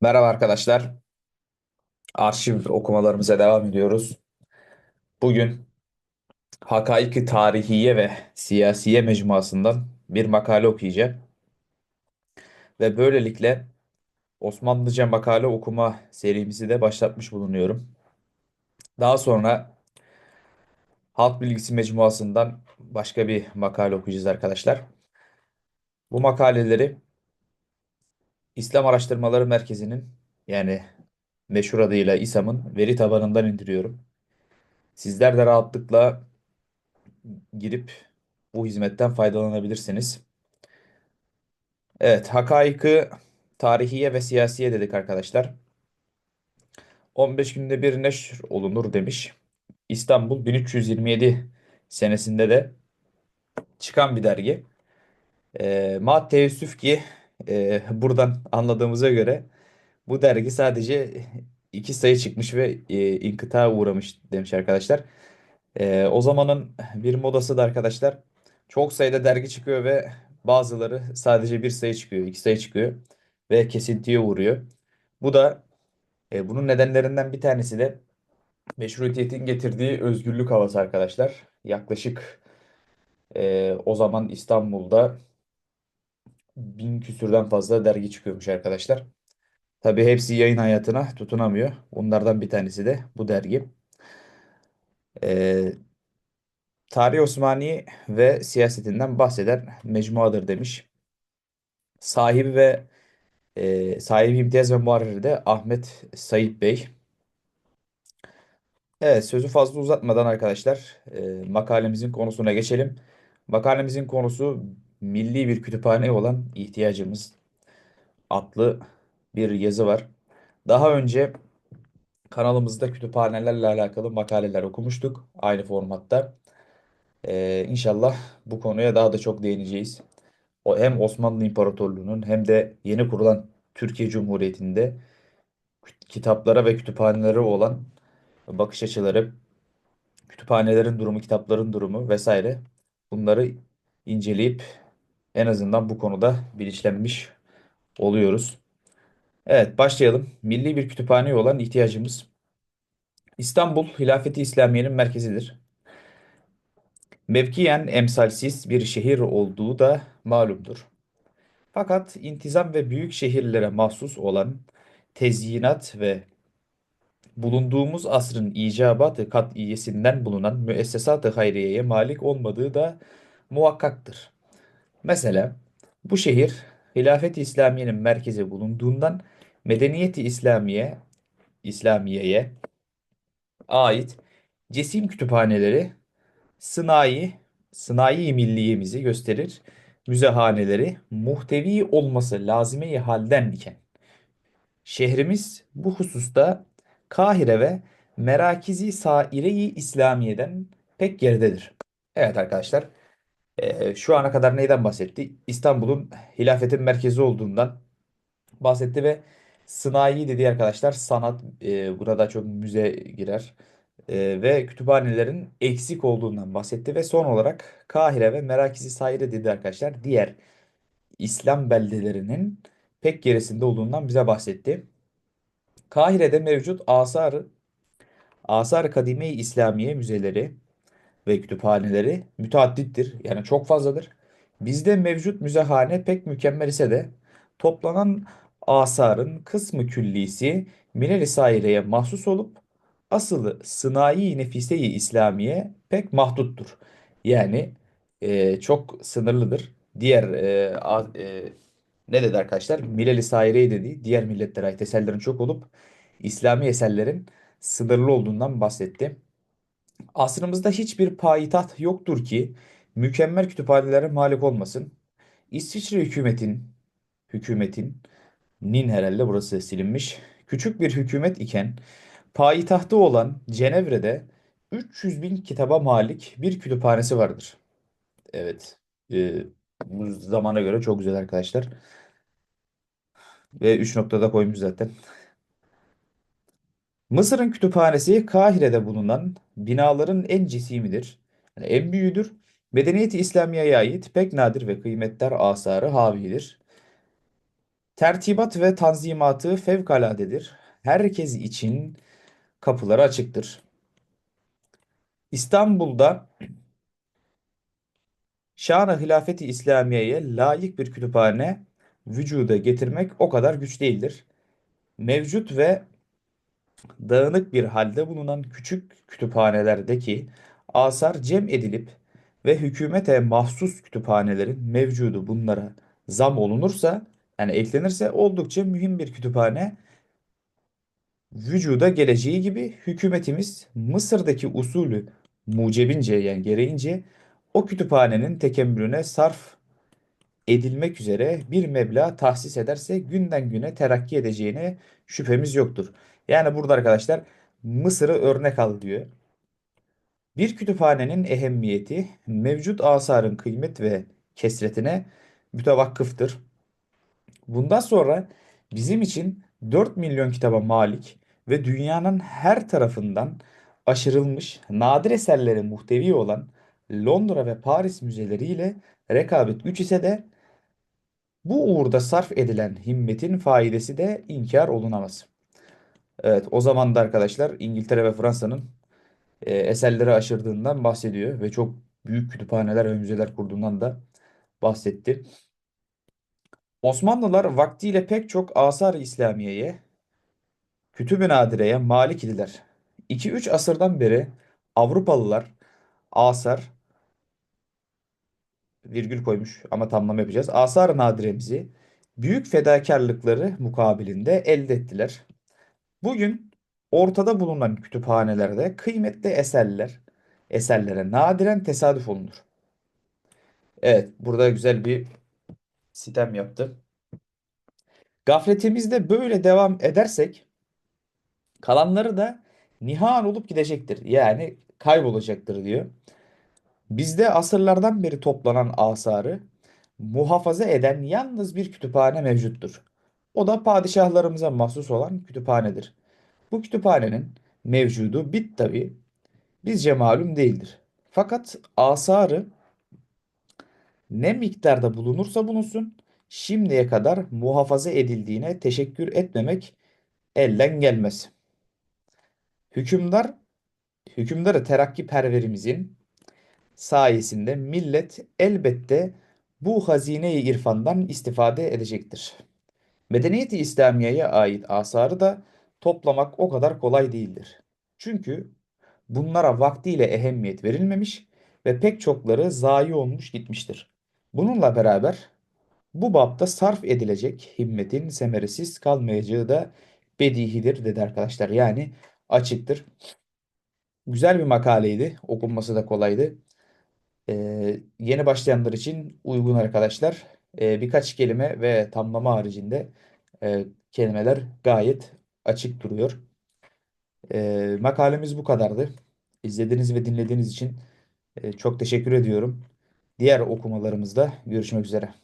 Merhaba arkadaşlar. Arşiv okumalarımıza devam ediyoruz. Bugün Hakaiki Tarihiye ve Siyasiye mecmuasından bir makale okuyacağım. Ve böylelikle Osmanlıca makale okuma serimizi de başlatmış bulunuyorum. Daha sonra Halk Bilgisi mecmuasından başka bir makale okuyacağız arkadaşlar. Bu makaleleri İslam Araştırmaları Merkezi'nin yani meşhur adıyla İSAM'ın veri tabanından indiriyorum. Sizler de rahatlıkla girip bu hizmetten faydalanabilirsiniz. Evet, hakaiki tarihiye ve siyasiye dedik arkadaşlar. 15 günde bir neşr olunur demiş. İstanbul 1327 senesinde de çıkan bir dergi. E, ma teessüf ki e, buradan anladığımıza göre bu dergi sadece iki sayı çıkmış ve e, inkıtağa uğramış demiş arkadaşlar. Ee, o zamanın bir modası da arkadaşlar çok sayıda dergi çıkıyor ve bazıları sadece bir sayı çıkıyor, iki sayı çıkıyor ve kesintiye uğruyor. Bu da e, bunun nedenlerinden bir tanesi de meşrutiyetin getirdiği özgürlük havası arkadaşlar. Yaklaşık e, o zaman İstanbul'da bin küsürden fazla dergi çıkıyormuş arkadaşlar. Tabii hepsi yayın hayatına tutunamıyor. Bunlardan bir tanesi de bu dergi. E, Tarih Osmani ve siyasetinden bahseden mecmuadır demiş. Sahibi ve e, sahibi imtiyaz ve muharriri de Ahmet Sayit Bey. Evet sözü fazla uzatmadan arkadaşlar e, makalemizin konusuna geçelim. Makalemizin konusu milli bir kütüphane olan ihtiyacımız adlı bir yazı var. Daha önce kanalımızda kütüphanelerle alakalı makaleler okumuştuk aynı formatta. E, İnşallah bu konuya daha da çok değineceğiz. O hem Osmanlı İmparatorluğu'nun hem de yeni kurulan Türkiye Cumhuriyeti'nde kitaplara ve kütüphanelere olan bakış açıları, kütüphanelerin durumu, kitapların durumu vesaire bunları inceleyip en azından bu konuda bilinçlenmiş oluyoruz. Evet başlayalım. Milli bir kütüphaneye olan ihtiyacımız. İstanbul Hilafeti İslamiye'nin merkezidir. Mevkiyen emsalsiz bir şehir olduğu da malumdur. Fakat intizam ve büyük şehirlere mahsus olan tezyinat ve bulunduğumuz asrın icabat-ı kat'iyesinden bulunan müessesat-ı hayriyeye malik olmadığı da muhakkaktır. Mesela bu şehir Hilafet-i İslamiye'nin merkezi bulunduğundan Medeniyet-i İslamiye, İslamiye'ye ait cesim kütüphaneleri sınai, sınai milliyemizi gösterir. Müzehaneleri muhtevi olması lazime-i halden iken Şehrimiz bu hususta Kahire ve Merakizi Saire-i İslamiye'den pek geridedir. Evet arkadaşlar, e, şu ana kadar neyden bahsetti? İstanbul'un hilafetin merkezi olduğundan bahsetti ve sanayi dediği arkadaşlar sanat, e, burada çok müze girer E, ve kütüphanelerin eksik olduğundan bahsetti ve son olarak Kahire ve Merakizi Saire dedi arkadaşlar diğer İslam beldelerinin pek gerisinde olduğundan bize bahsetti. Kahire'de mevcut asar Asar-ı Kadime-i İslamiye müzeleri ve kütüphaneleri müteaddittir. Yani çok fazladır. Bizde mevcut müzehane pek mükemmel ise de toplanan asarın kısmı küllisi Minel-i Saire'ye mahsus olup asılı Sınai Nefise-i İslamiye pek mahduttur. Yani e, çok sınırlıdır. Diğer e, a- e, ne dedi arkadaşlar? Milal-i Saire'yi dediği diğer milletlere ait eserlerin çok olup İslami eserlerin sınırlı olduğundan bahsetti. Asrımızda hiçbir payitaht yoktur ki mükemmel kütüphanelere malik olmasın. İsviçre hükümetin hükümetin nin herhalde burası silinmiş. Küçük bir hükümet iken payitahtı olan Cenevre'de 300 bin kitaba malik bir kütüphanesi vardır. Evet. Ee, bu zamana göre çok güzel arkadaşlar. Ve 3 noktada koymuş zaten. Mısır'ın kütüphanesi Kahire'de bulunan binaların en cisimidir. Yani en büyüğüdür. Medeniyet-i İslamiye'ye ait pek nadir ve kıymetli asarı havidir. Tertibat ve tanzimatı fevkaladedir. Herkes için kapıları açıktır. İstanbul'da Şan-ı Hilafeti İslamiye'ye layık bir kütüphane vücuda getirmek o kadar güç değildir. Mevcut ve dağınık bir halde bulunan küçük kütüphanelerdeki asar cem edilip ve hükümete mahsus kütüphanelerin mevcudu bunlara zam olunursa yani eklenirse oldukça mühim bir kütüphane vücuda geleceği gibi hükümetimiz Mısır'daki usulü mucebince yani gereğince o kütüphanenin tekemmülüne sarf edilmek üzere bir meblağ tahsis ederse günden güne terakki edeceğine şüphemiz yoktur. Yani burada arkadaşlar Mısır'ı örnek al diyor. Bir kütüphanenin ehemmiyeti mevcut asarın kıymet ve kesretine mütevakkıftır. Bundan sonra bizim için 4 milyon kitaba malik ve dünyanın her tarafından aşırılmış nadir eserleri muhtevi olan Londra ve Paris müzeleriyle rekabet güç ise de bu uğurda sarf edilen himmetin faidesi de inkar olunamaz. Evet, o zaman da arkadaşlar İngiltere ve Fransa'nın e, eserleri aşırdığından bahsediyor ve çok büyük kütüphaneler ve müzeler kurduğundan da bahsetti. Osmanlılar vaktiyle pek çok asar-ı İslamiye'ye, Kütüb-i Nadire'ye malik idiler. 2-3 asırdan beri Avrupalılar asar virgül koymuş ama tamlama yapacağız. Asar-ı nadiremizi büyük fedakarlıkları mukabilinde elde ettiler. Bugün ortada bulunan kütüphanelerde kıymetli eserler, eserlere nadiren tesadüf olunur. Evet, burada güzel bir sitem yaptı. Gafletimizde böyle devam edersek kalanları da nihan olup gidecektir. Yani kaybolacaktır diyor. Bizde asırlardan beri toplanan asarı muhafaza eden yalnız bir kütüphane mevcuttur. O da padişahlarımıza mahsus olan kütüphanedir. Bu kütüphanenin mevcudu bit tabi bizce malum değildir. Fakat asarı ne miktarda bulunursa bulunsun şimdiye kadar muhafaza edildiğine teşekkür etmemek elden gelmez. Hükümdar, hükümdarı terakkiperverimizin sayesinde millet elbette bu hazine-i irfandan istifade edecektir. Medeniyeti İslamiye'ye ait asarı da toplamak o kadar kolay değildir. Çünkü bunlara vaktiyle ehemmiyet verilmemiş ve pek çokları zayi olmuş gitmiştir. Bununla beraber bu bapta sarf edilecek himmetin semeresiz kalmayacağı da bedihidir dedi arkadaşlar. Yani açıktır. Güzel bir makaleydi. Okunması da kolaydı. Ee, yeni başlayanlar için uygun arkadaşlar. Ee, birkaç kelime ve tamlama haricinde e, kelimeler gayet açık duruyor. Ee, makalemiz bu kadardı. İzlediğiniz ve dinlediğiniz için e, çok teşekkür ediyorum. Diğer okumalarımızda görüşmek üzere.